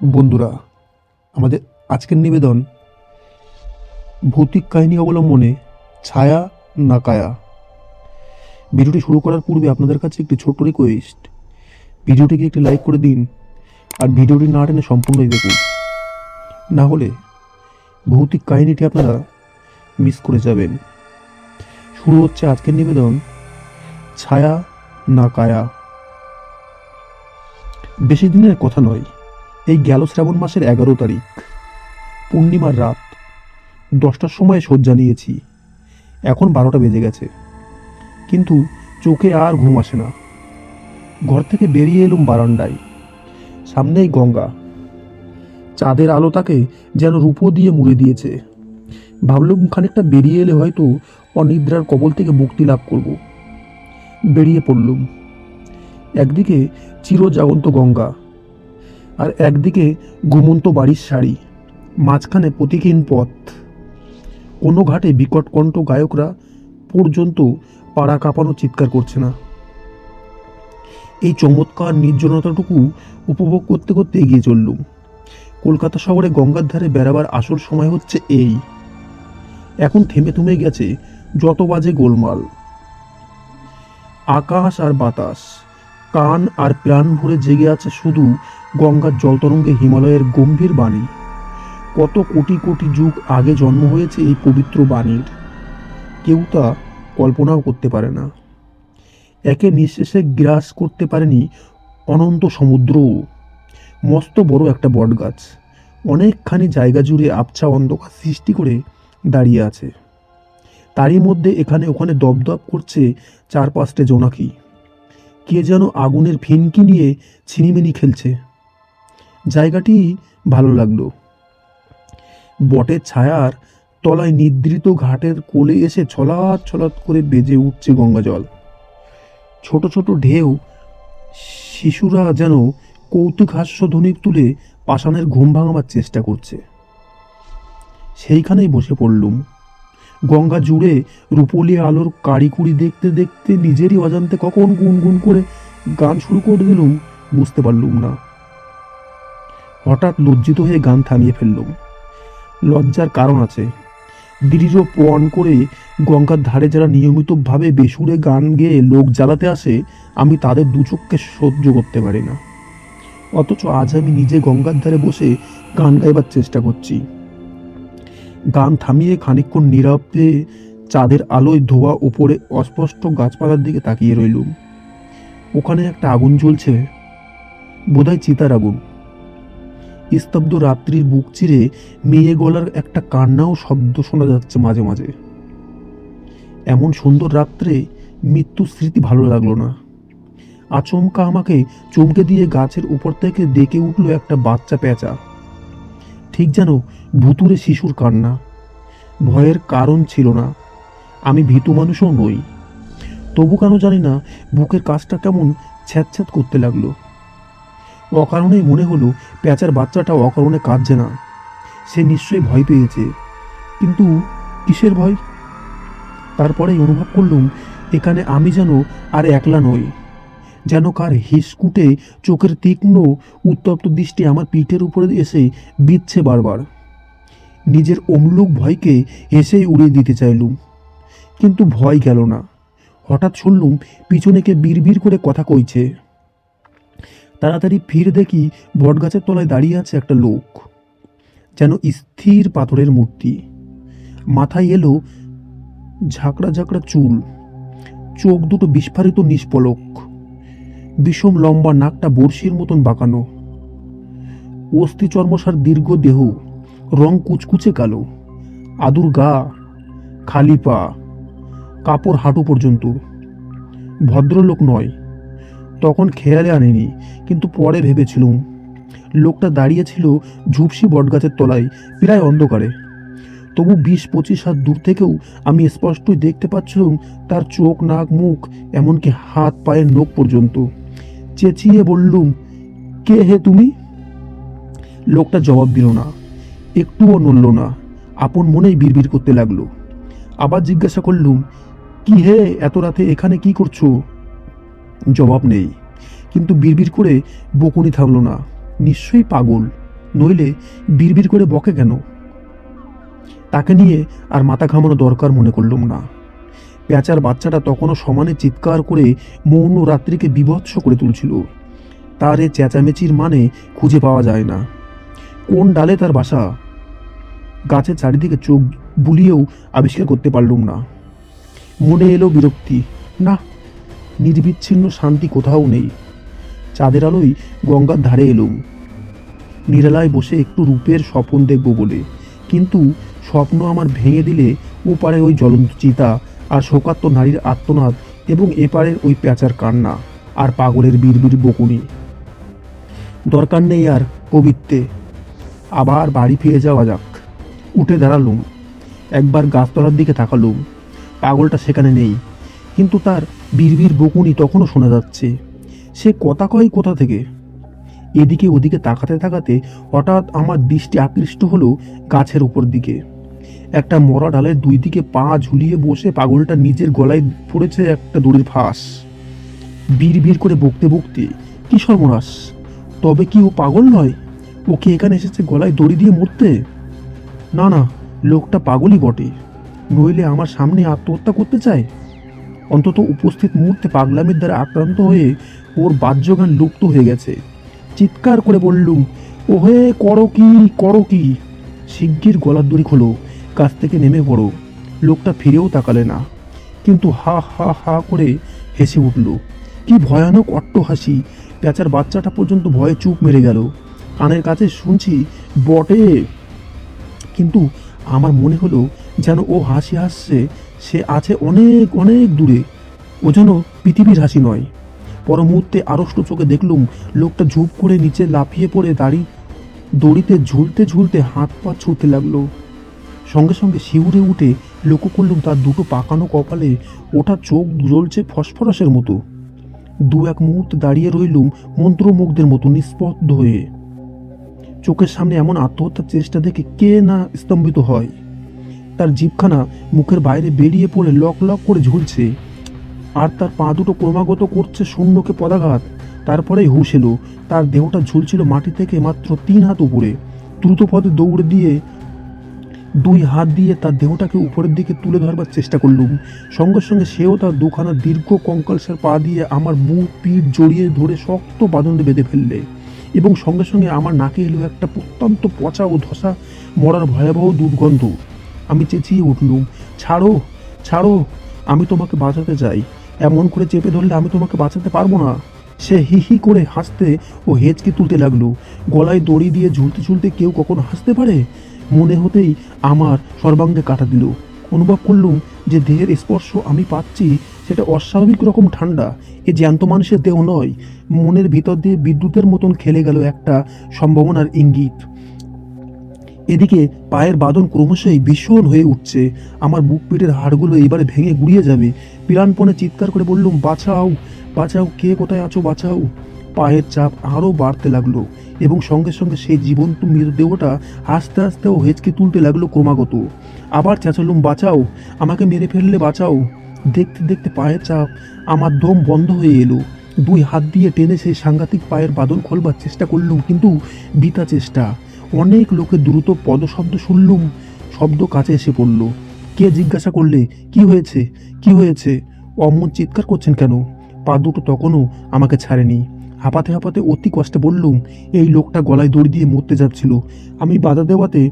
বন্ধুরা, আমাদের আজকের নিবেদন ভৌতিক কাহিনী অবলম্বনে ছায়া না কায়া। ভিডিওটি শুরু করার পূর্বে আপনাদের কাছে একটি ছোট্ট রিকোয়েস্ট ভিডিওটিকে একটি লাইক করে দিন আর ভিডিওটি না টেনে সম্পূর্ণই দেখুন। না হলে ভৌতিক কাহিনীটি আপনারা মিস করে যাবেন। শুরু হচ্ছে আজকের নিবেদন, ছায়া না কায়া। বেশি দিনের কথা নয় এই গেল শ্রাবণ মাসের এগারো তারিখ, পূর্ণিমার রাত। দশটার সময় শয্যা নিয়েছি। এখন বারোটা বেজে গেছে। কিন্তু চোখে আর ঘুম আসে না। ঘর থেকে বেরিয়ে এলুম বারান্দায়। সামনেই গঙ্গা। চাঁদের আলো তাকে যেন রূপো দিয়ে মুড়ে দিয়েছে। ভাবলুম খানিকটা বেরিয়ে এলে হয়তো অনিদ্রার কবল থেকে মুক্তি লাভ করব। বেরিয়ে পড়লুম। একদিকে চিরজাগন্ত গঙ্গা। আর একদিকে ঘুমন্ত বাড়ির শাড়ি, মাঝখানে প্রতীকহীন পথ। কোনো ঘাটে বিকট কণ্ঠ গায়করা পর্যন্ত পাড়া কাঁপানো চিৎকার করছে না। এই চমৎকার নির্জনতাটুকু উপভোগ করতে করতে এগিয়ে চললুম। কলকাতা শহরে গঙ্গার ধারে বেড়াবার আসল সময় হচ্ছে এই। এখন থেমে থেমে গেছে যত বাজে গোলমাল। আকাশ আর বাতাস, কান আর প্রাণ ভরে জেগে আছে শুধু গঙ্গার জলতরঙ্গে হিমালয়ের গম্ভীর বাণী। কত কোটি কোটি যুগ আগে জন্ম হয়েছে এই পবিত্র বাণীর। কেউ তা কল্পনাও করতে পারে না। একে নিঃশেষে গ্রাস করতে পারেনি অনন্ত সমুদ্রও। মস্ত বড় একটা বটগাছ। অনেকখানি জায়গা জুড়ে আবছা অন্ধকার সৃষ্টি করে দাঁড়িয়ে আছে। তারই মধ্যে এখানে ওখানে দপদপ করছে চার পাঁচটে জোনাকি। কে যেন আগুনের ফিনকি নিয়ে ছিনিমিনি খেলছে। জায়গাটি ভালো লাগল। বটের ছায়ার তলায় নিদ্রিত ঘাটের কোলে এসে ছলাৎ ছলাৎ করে বেজে উঠছে গঙ্গা জল। ছোট ছোট ঢেউ শিশুরা যেন কৌতুক হাস্য ধ্বনি তুলে পাষাণের ঘুম ভাঙাবার চেষ্টা করছে। সেইখানেই বসে পড়লুম। গঙ্গা জুড়ে রূপলি আলোর কাড়িকুড়ি দেখতে দেখতে নিজেরই অজান্তে কখন গুনগুন করে গান শুরু করে দিলুম, বুঝতে পারলুম না। হঠাৎ লজ্জিত হয়ে গান থামিয়ে ফেললুম। লজ্জার কারণ আছে। দৃঢ় পণ করে গঙ্গার ধারে যারা নিয়মিতভাবে বেসুরে গান গেয়ে লোক জ্বালাতে আসে, আমি তাদের দু চোখকে সহ্য করতে পারি না। অথচ আজ আমি নিজে গঙ্গার ধারে বসে গান গাইবার চেষ্টা করছি। গান থামিয়ে খানিকক্ষণ নীরবে চাঁদের আলোয় ধোয়া উপরে অস্পষ্ট গাছপালার দিকে তাকিয়ে রইলুম। ওখানে একটা আগুন জ্বলছে। বোধহয় চিতার আগুন। স্তব্ধ রাত্রির বুক চিরে মেয়ে গলার একটা কান্নাও শব্দ শোনা যাচ্ছে মাঝে মাঝে। এমন সুন্দর রাত্রে মৃত্যু স্মৃতি ভালো লাগল না। আচমকা আমাকে চমকে দিয়ে গাছের উপর থেকে ডেকে উঠল একটা বাচ্চা পেঁচা ঠিক যেন ভুতুরে শিশুর কান্না। ভয়ের কারণ ছিল না। আমি ভীতু মানুষও নই। তবু কেন জানি না, বুকের কাজটা কেমন ছ্যাঁত করতে লাগল। অকারণেই মনে হলো পেঁচার বাচ্চাটা অকারণে কাঁদছে না। সে নিশ্চয়ই ভয় পেয়েছে। কিন্তু কিসের ভয়? তারপরেই অনুভব করলুম, এখানে আমি যেন আর একলা নই, যেন কার হিসকুটে চোখের তীক্ষ্ণ, উত্তপ্ত দৃষ্টি আমার পিঠের উপরে এসে বিচ্ছে বারবার। নিজের অমলুক ভয়কে হেসেই উড়িয়ে দিতে চাইলুম। কিন্তু ভয় গেল না। হঠাৎ শুনলুম, পিছনে কে বিড়বিড় করে কথা কইছে। তাড়াতাড়ি ফিরে দেখি বটগাছের তলায় দাঁড়িয়ে আছে একটা লোক, যেন স্থির পাথরের মূর্তি। মাথায় এলো ঝাঁকড়া ঝাঁকড়া চুল, চোখ দুটো বিস্ফারিত নিষ্পলক, বিষম লম্বা নাকটা বড়শির মতন বাঁকানো। অস্থি চর্মসার দীর্ঘ দেহ, রং কুচকুচে কালো, আদুর গা, খালি পা, কাপড় হাঁটু পর্যন্ত। ভদ্রলোক নয় তখন খেয়ালে আনেনি, কিন্তু পরে ভেবেছিলুম। লোকটা দাঁড়িয়েছিল ঝুপসি বটগাছের তলায়, প্রায় অন্ধকারে। তবু বিশ পঁচিশ হাত দূর থেকেও আমি স্পষ্টই দেখতে পাচ্ছিলাম তার চোখ, নাক, মুখ, এমনকি হাত, পায়ের নখ পর্যন্ত। চেঁচিয়ে বললুম, কে হে তুমি? লোকটা জবাব দিল না, একটুও নড়ল না, আপন মনেই বিড়বিড় করতে লাগল। আবার জিজ্ঞাসা করলুম, কি হে, এত রাতে এখানে কি করছ? জবাব নেই। কিন্তু বিড়বিড় করে বকুনি থামলো না। নিশ্চয়ই পাগল, নইলে বিড়বিড় করে বকে কেন? তাকে নিয়ে আর মাথা ঘামানো দরকার মনে করলুম না। পেঁচার বাচ্চাটা তখনও সমানে চিৎকার করে মৌন রাত্রিকে বিভৎস করে তুলছিল। তার এ চেঁচামেচির মানে খুঁজে পাওয়া যায় না। কোন ডালে তার বাসা? গাছের চারিদিকে চোখ বুলিয়েও আবিষ্কার করতে পারলুম না। মনে এলো বিরক্তি। না নির্বিচ্ছিন্ন শান্তি কোথাও নেই। চাঁদের আলোয় গঙ্গার ধারে এলুম। নিরালায় বসে একটু রূপের স্বপন দেখব বলে। কিন্তু স্বপ্ন আমার ভেঙে দিলে ওপারে ওই জ্বলন্ত চিতা আর শোকাত্ম নারীর আত্মনাদ এবং এপারের ওই প্যাঁচার কান্না আর পাগলের বিড়বিড় বকুনি। দরকার নেই আর কবিত্বে। আবার বাড়ি ফিরে যাওয়া যাক। উঠে দাঁড়ালুম। একবার গাছতলার দিকে তাকালুম। পাগলটা সেখানে নেই। কিন্তু তার বিড়বিড় বকুনি তখনও শোনা যাচ্ছে। সে কথা কয় কোথা থেকে? এদিকে ওদিকে তাকাতে তাকাতে হঠাৎ আমার দৃষ্টি আকৃষ্ট হলো গাছের উপর দিকে। একটা মরা ডালের দুই দিকে পা ঝুলিয়ে বসে পাগলটা নিজের গলায় পড়েছে একটা দড়ির ফাঁস। বিড় বিড় করে বকতে বকতে, কি সর্বনাশ! তবে কি ও পাগল নয়? ও কি এখানে এসেছে গলায় দড়ি দিয়ে মরতে? না না, লোকটা পাগলই বটে। নইলে আমার সামনে আত্মহত্যা করতে চায়? অন্তত উপস্থিত মুহূর্তে পাগলামির দ্বারা আক্রান্ত হয়ে ওর বাহ্যজ্ঞান লুপ্ত হয়ে গেছে। চিৎকার করে বললুম ও হে করো কি করো কি শিগগির গলার দড়ি খোলো, কাছ থেকে নেমে পড়ো। লোকটা ফিরেও তাকালে না। কিন্তু হা হা হা করে হেসে উঠল, কি ভয়ানক অট্ট হাসি পেঁচার বাচ্চাটা পর্যন্ত ভয়ে চুপ মেরে গেল। কানের কাছে শুনছি, বটে! কিন্তু আমার মনে হলো যেন ও হাসি হাসছে সে আছে অনেক অনেক দূরে। ও যেন পৃথিবীর হাসি নয়। পর মুহূর্তে আড়ষ্ট চোখে দেখলুম, লোকটা ঝুপ করে নিচে লাফিয়ে পড়ে দাড়ি, দড়িতে ঝুলতে ঝুলতে হাত পা ছুঁতে লাগল। সঙ্গে সঙ্গে শিউরে উঠে লক্ষ্য করলুম তার দুটো পাকানো কপালে ওটা চোখ জ্বলছে ফসফরাসের মতো। দু এক মুহূর্ত দাঁড়িয়ে রইলুম মন্ত্রমুগ্ধের মতো নিস্পদ্ধ হয়ে। চোখের সামনে এমন আত্মহত্যার চেষ্টা দেখে কে না স্তম্ভিত হয়। তার জিভখানা মুখের বাইরে বেরিয়ে পড়ে লক লক করে ঝুলছে। আর তার পা দুটো ক্রমাগত করছে শূন্যকে পদাঘাত। তারপরেই হুশ এলো, তার দেহটা ঝুলছিল মাটি থেকে মাত্র তিন হাত উপরে। দ্রুত পদে দৌড়ে দিয়ে দুই হাত দিয়ে তার দেহটাকে উপরের দিকে তুলে ধরবার চেষ্টা করলুম। সঙ্গে সঙ্গে সেও তার দুখানা দীর্ঘ কঙ্কালসের পা দিয়ে আমার বুক পিঠ জড়িয়ে ধরে শক্ত বাঁধনে বেঁধে ফেললে। এবং সঙ্গে সঙ্গে আমার নাকে এলো একটা প্রত্যন্ত পচা ও ধসা মরার ভয়াবহ দুর্গন্ধ। আমি চেঁচিয়ে উঠলুম, ছাড়ো ছাড়ো, আমি তোমাকে বাঁচাতে চাই। এমন করে চেপে ধরলে আমি তোমাকে বাঁচাতে পারব না। সে হি হি করে হাসতে ও হেঁচকে তুলতে লাগল। গলায় দড়ি দিয়ে ঝুলতে ঝুলতে কেউ কখনো হাসতে পারে? মনে হতেই আমার সর্বাঙ্গে কাটা দিল। অনুভব করলুম যে দেহের স্পর্শ আমি পাচ্ছি, সেটা অস্বাভাবিক রকম ঠান্ডা। এ জ্যান্ত মানুষের দেহ নয়, মনের ভিতর দিয়ে বিদ্যুতের মতন খেলে গেল একটা সম্ভাবনার ইঙ্গিত। এদিকে পায়ের বাদন ক্রমশই ভীষণ হয়ে উঠছে। আমার বুক পিঠের হাড়গুলো এবারে ভেঙে গুড়িয়ে যাবে। পিরানপণে চিৎকার করে বললুম, বাঁচাও বাঁচাও, কে কোথায় আছো, বাঁচাও। পায়ের চাপ আরও বাড়তে লাগল এবং সঙ্গে সঙ্গে সেই জীবন্ত মৃতদেহটা আস্তে আস্তে ও হেঁচকে তুলতে লাগল ক্রমাগত। আবার চেঁচালুম, বাঁচাও, আমাকে মেরে ফেললে বাঁচাও। দেখতে দেখতে পায়ের চাপ আমার দম বন্ধ হয়ে এলো। দুই হাত দিয়ে টেনে সেই সাংঘাতিক পায়ের বাদন খোলবার চেষ্টা করলুম, কিন্তু বিতা চেষ্টা অনেক লোকে দ্রুত পদশব্দ শুনলুম। শব্দ কাছে এসে পড়ল। কে জিজ্ঞাসা করলে, কি হয়েছে? কি হয়েছে? অমন চিৎকার করছেন কেন? পা দুটো তখনও আমাকে ছাড়েনি। হাঁপাতে হাঁপাতে অতি কষ্টে বললুম, এই লোকটা গলায় দড়ি দিয়ে মরতে যাচ্ছিল। আমি বাধা দেওয়াতে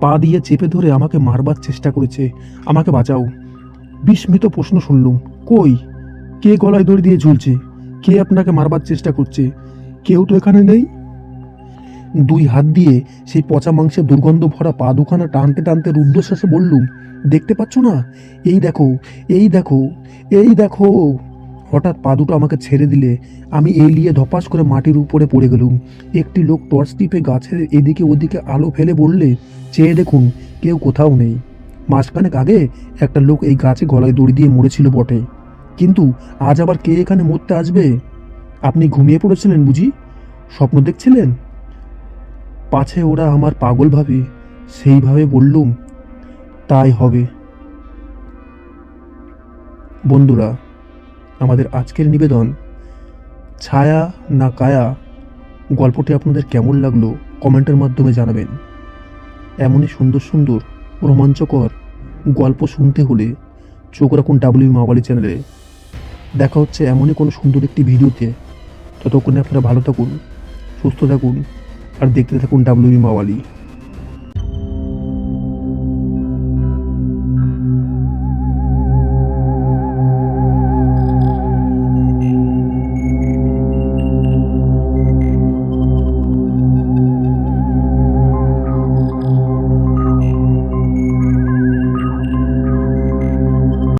পা দিয়ে চেপে ধরে আমাকে মারবার চেষ্টা করেছে। আমাকে বাঁচাও। বিস্মিত প্রশ্ন শুনলুম, কই? কে গলায় দড়ি দিয়ে ঝুলছে? কে আপনাকে মারবার চেষ্টা করছে? কেউ তো এখানে নেই? দুই হাত দিয়ে সেই পচা মাংসের দুর্গন্ধ ভরা পা দুখানা টানতে টানতে রুদ্ধশ্বাসে বললুম, দেখতে পাচ্ছ না? এই দেখো এই দেখো এই দেখো। হঠাৎ পা দুটো আমাকে ছেড়ে দিলে। আমি এলিয়ে ধপাস করে মাটির উপরে পড়ে গেলুম। একটি লোক টর্চ টিপে গাছের এদিকে ওদিকে আলো ফেলে বললে, চেয়ে দেখুন, কেউ কোথাও নেই। মাসখানেক আগে একটা লোক এই গাছে গলায় দড়ি দিয়ে মরেছিল বটে। কিন্তু আজ আবার কে এখানে মরতে আসবে? আপনি ঘুমিয়ে পড়েছিলেন বুঝি? স্বপ্ন দেখছিলেন? পাছে ওরা আমার পাগল ভাবে, সেইভাবে বললুম, তাই হবে। বন্ধুরা, আমাদের আজকের নিবেদন, ছায়া না কায়া, গল্পটি আপনাদের কেমন লাগল কমেন্টের মাধ্যমে জানাবেন। এমনই সুন্দর সুন্দর রোমাঞ্চকর গল্প শুনতে হলে চোখ রাখুন ডাব্লিউ মাওয়ালি চ্যানেলে। দেখা হচ্ছে এমনই কোনো সুন্দর একটি ভিডিওতে। ততক্ষণে আপনারা ভালো থাকুন, সুস্থ থাকুন। আর দেখতে থাকুন ডাব্লিউ মাওয়ালি।